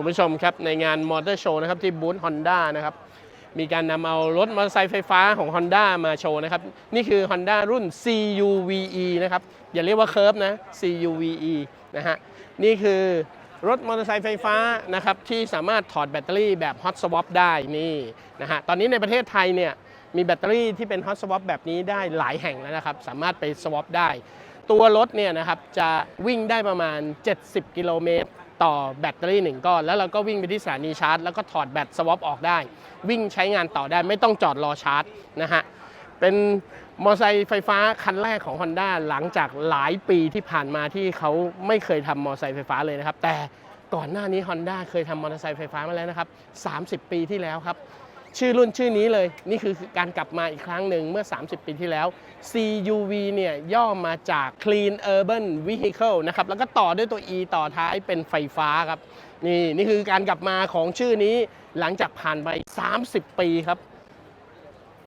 คุณผู้ชมครับ ในงานมอเตอร์โชว์นะครับที่บูธ Honda นะครับ มีการนำเอารถมอเตอร์ไซค์ไฟฟ้าของ Honda มาโชว์นะครับ นี่คือ Honda รุ่น CUVe นะครับ อย่าเรียกว่าเคิร์ฟนะ CUVe นะฮะ นี่คือรถมอเตอร์ไซค์ไฟฟ้านะครับที่สามารถถอดแบตเตอรี่แบบ Hot Swap ได้นี่นะฮะ ตอนนี้ในประเทศไทยเนี่ยมีแบตเตอรี่ที่เป็น Hot Swap แบบนี้ได้หลายแห่งแล้วนะครับ สามารถไป swap ได้ ตัวรถเนี่ยนะครับจะวิ่งได้ประมาณ 70 กิโลเมตรต่อแบตเตอรี่หนึ่งก้อน แล้วเราก็วิ่งไปที่สถานีชาร์จ แล้วก็ถอดแบตสวอปออกได้ วิ่งใช้งานต่อได้ไม่ต้องจอดรอชาร์จนะฮะเป็นมอเตอร์ไซค์ไฟฟ้าคันแรกของ Honda หลังจากหลายปีที่ผ่านมาที่เขาไม่เคยทำมอเตอร์ไซค์ไฟฟ้าเลยนะครับ แต่ก่อนหน้านี้ Honda เคยทำมอเตอร์ไซค์ไฟฟ้ามาแล้วนะครับ 30 ปีที่แล้วครับ ชื่อรุ่นชื่อนี้เลย นี่คือการกลับมาอีกครั้งหนึ่งเมื่อ 30 ปีที่แล้ว CUV เนี่ยย่อมาจาก Clean Urban Vehicle นะครับ แล้วก็ต่อด้วยตัว E ต่อท้ายเป็นไฟฟ้าครับ นี่นี่คือการกลับมาของชื่อนี้หลังจากผ่านไป 30 ปีครับ